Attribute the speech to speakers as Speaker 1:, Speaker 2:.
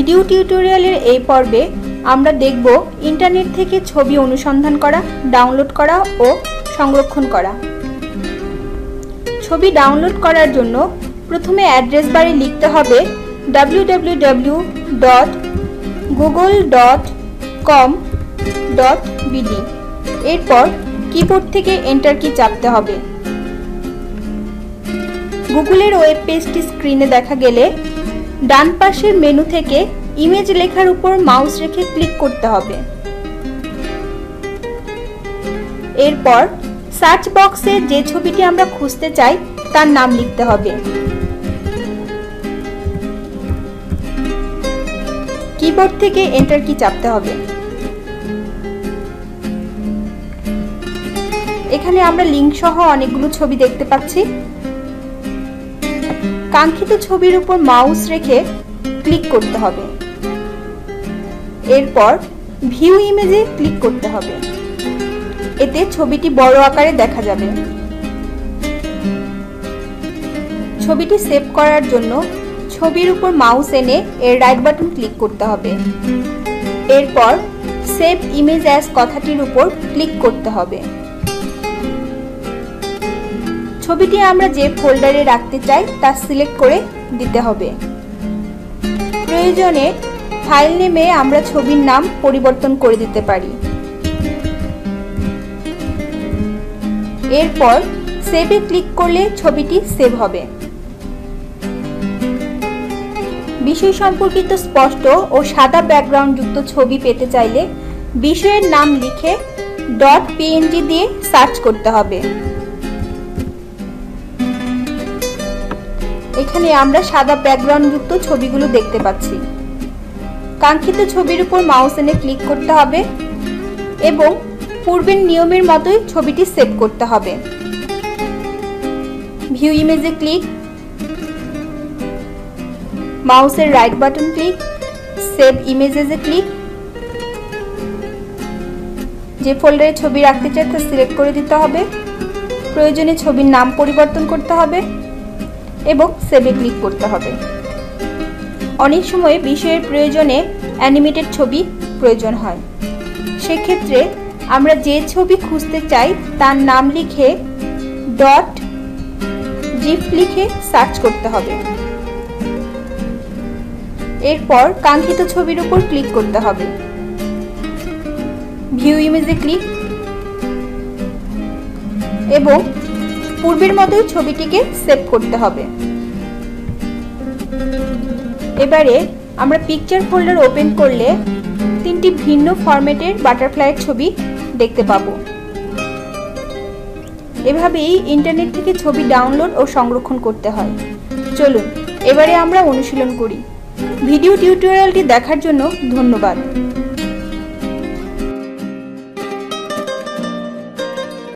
Speaker 1: Video টিউটোরিয়ালের এই পর্বে আমরা দেখব ইন্টারনেট থেকে ছবি অনুসন্ধান করা, ডাউনলোড করা ও সংরক্ষণ করা। ছবি ডাউনলোড করার জন্য প্রথমে অ্যাড্রেস বারে লিখতে হবে www.google.com.bd এরপর কিবোর্ড থেকে এন্টার কি চাপতে হবে। গুগলের ওয়েব পেজটি স্ক্রিনে দেখা গেলে ডান পাশের মেনু থেকে ইমেজ লেখার উপর মাউস রেখে ক্লিক করতে হবে। এরপর সার্চ বক্সে যে ছবিটি আমরা খুঁজতে চাই, তার নাম লিখতে হবে। কিবোর্ড থেকে এন্টার কি চাপতে হবে। এখানে আমরা লিঙ্ক সহ অনেকগুলো ছবি দেখতে পাচ্ছি। কাঙ্ক্ষিত ছবির উপর মাউস রেখে ক্লিক করতে হবে। এরপর ভিউ ইমেজে ক্লিক করতে হবে। এতে ছবিটি বড় আকারে দেখা যাবে। ছবিটি সেভ করার জন্য ছবির উপর মাউস এনে এর রাইট বাটন ক্লিক করতে হবে। এরপর সেভ ইমেজ অ্যাজ কথাটির উপর ক্লিক করতে হবে। ছবিটি আমরা যে ফোল্ডারে রাখতে চাই, তা সিলেক্ট করে দিতে হবে। প্রয়োজনে ফাইল নেমে আমরা ছবির নাম পরিবর্তন করে দিতে পারি। এরপর সেভে ক্লিক করলে ছবিটি সেভ হবে। বিষয় সম্পর্কিত স্পষ্ট ও সাদা ব্যাকগ্রাউন্ড যুক্ত ছবি পেতে চাইলে বিষয়ের নাম লিখে ডট পিএনজি দিয়ে সার্চ করতে হবে। এখানে আমরা সাদা ব্যাকগ্রাউন্ড যুক্ত ছবিগুলো দেখতে পাচ্ছি। কাঙ্ক্ষিত ছবির উপর মাউস এনে ক্লিক করতে হবে এবং পূর্বের নিয়মের মতোই ছবিটি সেভ করতে হবে। ভিউ ইমেজে ক্লিক, মাউসের রাইট বাটন ক্লিক, সেভ ইমেজেসে ক্লিক। যে ফোল্ডারে ছবি রাখতে চাই তা সিলেক্ট করে দিতে হবে। প্রয়োজনে ছবির নাম পরিবর্তন করতে হবে। এবং সেভে ক্লিক করতে হবে। অনেক সময় বিষয়ের প্রয়োজনে অ্যানিমেটেড ছবি প্রয়োজন হয়। সেক্ষেত্রে আমরা যে ছবি খুঁজতে চাই তার নাম লিখে ডট জিফ লিখে সার্চ করতে হবে। এরপর কাঙ্ক্ষিত ছবির উপর ক্লিক করতে হবে। ভিউ ইমেজে ক্লিক এবং পূর্বের মতোই ছবিটিকে সেভ করতে হবে। এবারে আমরা পিকচার ফোল্ডার ওপেন করলে তিনটি ভিন্ন ফরম্যাটের বাটারফ্লাইয়ের ছবি দেখতে পাবো। এভাবেই ইন্টারনেট থেকে ছবি ডাউনলোড ও সংরক্ষণ করতে হয়। চলুন, এবারে আমরা অনুশীলন করি। ভিডিও টিউটোরিয়ালটি দেখার জন্য ধন্যবাদ।